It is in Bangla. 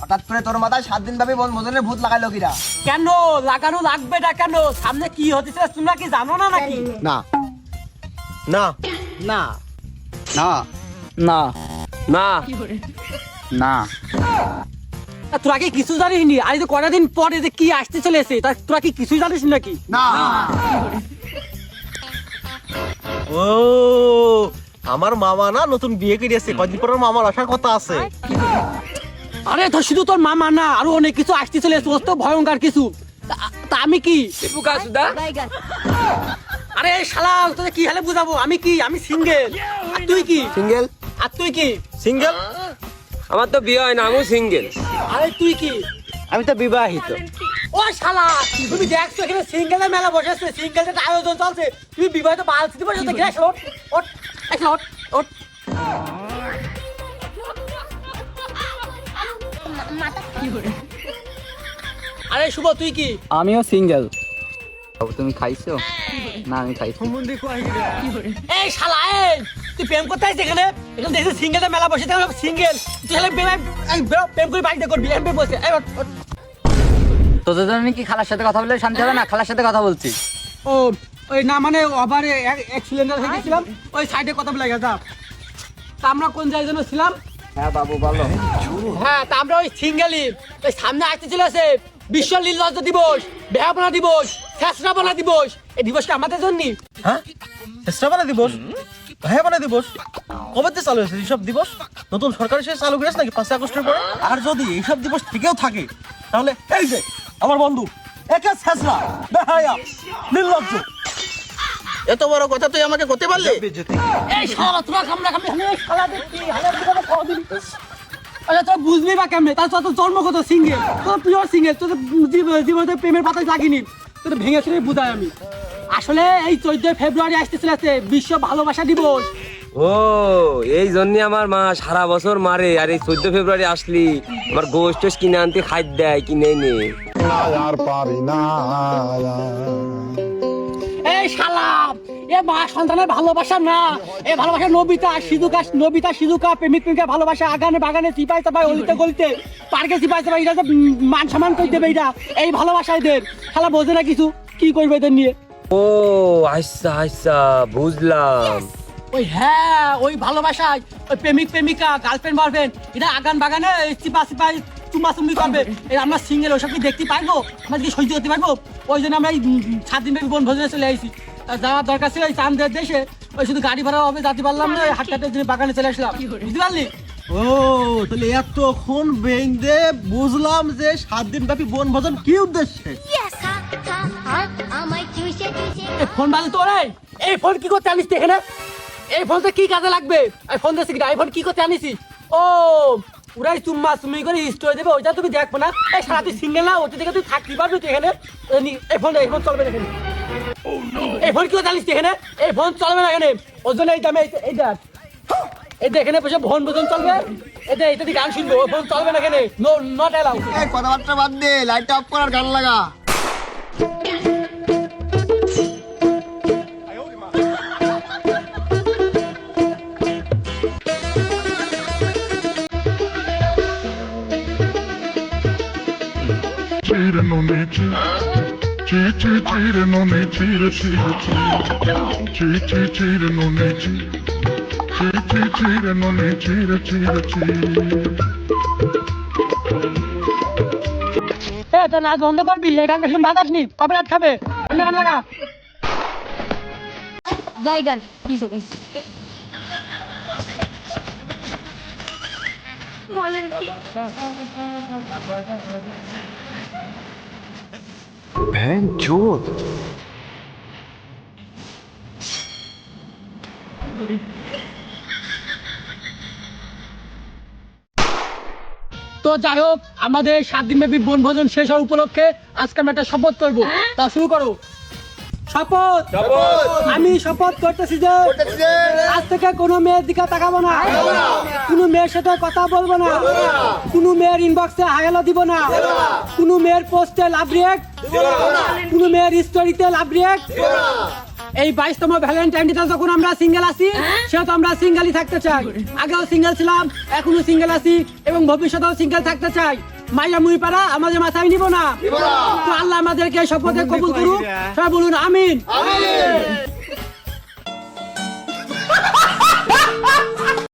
হঠাৎ করে তোর মাথায় সাত দিন ব্যাপী বনভোজনের ভূত লাগাইলো কিরা? কেন? লাগানো লাগবে না কেন? সামনে কি হতেছে তোমরা কি জানো না নাকি? না। না। না। না। না। না। না। তোরা কি কিছু জানিস নি আজ তো কটা দিন পরে যে কি আসতে চলেছে তা তোরা কি কিছু জানিস নাকি? না। ও আমার মামা না নতুন বিয়ে করিয়েছে। কদিন পর মামার আসার কথা আছে। আরে তো শুধু তোর মামা না আরও অনেক কিছু আসতে চলেছে ওর তো ভয়ঙ্কর কিছু। তা- আমি কি? আরে শালা তোকে কি হালে বুঝাবো? আমি কি? আমি সিঙ্গেল। আর তুই কি? সিঙ্গেল। আর তুই কি? সিঙ্গেল? আমার তো বিয়ে হয় না আমিও সিঙ্গেল। আরে তুই কি? আমি তো বিবাহিত। ও শালা তুমি দেখছ এখানে সিঙ্গেলের মেলা বসেছে সিঙ্গেলের আয়োজন চলছে। তুমি বিবাহিত বাল ছিতে বসে তো গেছ ওট ওট ওট আরে শুভ তুই কি? আমিও সিঙ্গেল। তুমি খাইছো? না আমি খাইছি। এই শালা এই! তুই প্রেম করতে আসছিস এখানে? এখানে দেখছিস সিঙ্গেলের মেলা বসে থাকে সিঙ্গেল। তুই হলে প্রেম বেরো, প্রেম করে বাড়িতে করবি এমপি বসে। তোদের জন্য কি খালার সাথে কথা বললে শান্তি হবে না? খালার সাথে কথা বলছি। ও ওই না মানে ওভারে এক সিলিন্ডার হয়ে গেছিলাম ওই সাইডে কথা বলে গেছে। তা আমরা কোন জায়গায় যেন ছিলাম? হ্যাঁ বাবু বলো। হ্যাঁ তা আমরা ওই ওই সামনে আসতে চলেছে বিশ্ব লীলজ দিবস বেহাপনা দিবস শেষরাপনা দিবস। এই দিবসটা আমাদের জন্য। হ্যাঁ? চেষ্টা দিবস? দিবস? কবে থেকে চালু হয়েছে এইসব দিবস? নতুন সরকার এসে চালু করেছে নাকি পাঁচই আগস্টের পরে? আর যদি এইসব দিবস থেকেও থাকে তাহলে এই যে আমার বন্ধু একে ছেসরা বেহায়া নির্লজ্জ এত বড় কথা তুই আমাকে করতে পারলি? এই শালা তোরা কামড়া কামড়া হালে শালা দেখি হালে তোরা খাওয়া দিবি। তোরা বুঝবি বা কেমনে? তার তোর জন্মগত সিঙ্গেল তোর পিওর সিঙ্গেল তোর জীবনে প্রেমের পাতায় লাগিনি। তোর ভেঙে ছিঁড়ে আমি। আসলে এই চোদ্দই ফেব্রুয়ারি আসতে চলেছে বিশ্ব ভালোবাসা দিবস। ও এই জন্য আমার মা সারা বছর মারে আর এই চোদ্দ ফেব্রুয়ারি আসলি। আমার গোষ্ঠ কিনে আনতে খাদ্য দেয় কিনে নে আর পারি না। এই শালা এ মা সন্তানের ভালোবাসা না। এ ভালোবাসা নবিতা সিধুকা নবিতা সিধুকা প্রেমিক প্রেমিকা ভালোবাসা আগানে বাগানে চিপাই চাপাই অলিতে গলিতে পার্কে চিপাই চাপাই এটা মান সম্মান করে দেবে এটা এই ভালোবাসা এদের। শালা বোঝে না কিছু কি করবে এদের নিয়ে? ও আচ্ছা আচ্ছা বুঝলাম। ওই হ্যাঁ ওই ভালোবাসায় ওই প্রেমিক প্রেমিকা গার্লফ্রেন্ড বয়ফ্রেন্ড এটা আগান বাগানে চিপা চিপাই চুমা চুমি করবে আমরা সিঙ্গেল ওসব কি দেখতে পারব? আমরা কি সহ্য করতে পারব? ওই জন্য আমরা এই সাত দিন ব্যাপী বন ভোজনে চলে আসি যাওয়ার দরকার ছিল ওই চান্দের দেশে ওই শুধু গাড়ি ভাড়া হবে যাতে পারলাম না হাট হাটের জন্য বাগানে চলে আসলাম। বুঝতে পারলি? ও তাহলে এতক্ষণ বেঁধে বুঝলাম যে সাত দিন ব্যাপী বনভোজন কি উদ্দেশ্যে? ফোন বাজে তোর এই? এই ফোন কি করতে আনিস এখানে এই ফোনটা কি কাজে লাগবে? এই ফোন দিয়েছি কিনা? এই ফোন কি করতে আনিসি? ও পুরাই চুম্মা চুম্মি করে স্টোরি দেবে ওইটা তুমি দেখব না। এই সারা তুই সিঙ্গেল না ওটা থেকে তুই থাকতে পারবি তুই এখানে। এই ফোন এই ফোন চলবে এখানে এই ফোন কি আনিস এখানে? এই ফোন চলবে না এখানে। ওর জন্য এই দামে এই- এই দেখ। এই দেখ এখানে বসে ফোন বোঝন চলবে। এটা এটা দিয়ে গান শুনব। ওই ফোন চলবে না এখানে। নো নট অ্যালাউ এই কথাবার্তা বাদ দে লাইটটা অফ করার গান লাগা। Cheating on me, cheat, cheat, cheat, cheating on me, cheat, cheat, cheat, cheat, cheat, cheating on me, cheat, cheat, cheat, cheating on me, cheat, cheat, cheat. এ তো নাচ বন্ধ করবি গানটা শুন বাতাস নি কপিরাইট খাবে অন্য গান লাগা বাইগান তো যাই হোক আমাদের সাত দিন ব্যাপী বনভোজন শেষ হওয়ার উপলক্ষে আজকে আমরা একটা শপথ করব। তা শুরু করো। শপথ! আমি শপথ করতেছি যে আজ থেকে কোনো মেয়ের দিকে তাকাবো না। মেয়ের সাথে কথা বলব না। কোনো মেয়ের ইনবক্সে হাগেলা দিব না। কোনো মেয়ের পোস্টে লাভ রিয়েক্ট কোনো মেয়ের স্টোরিতে লাভ রিয়েক্ট এই বাইশতম ভ্যালেন্টাইন ডেতে যখন আমরা সিঙ্গেল আছি সেহেতু আমরা সিঙ্গেলই থাকতে চাই। আগেও সিঙ্গেল ছিলাম, এখনও সিঙ্গেল আছি এবং ভবিষ্যতেও সিঙ্গেল থাকতে চাই। মাইয়া মুই পারা আমাদের মাথায় নিব না। তো আল্লাহ আমাদেরকে শপথে কবুল করুক। সবাই বলুন, আমিন। আমিন।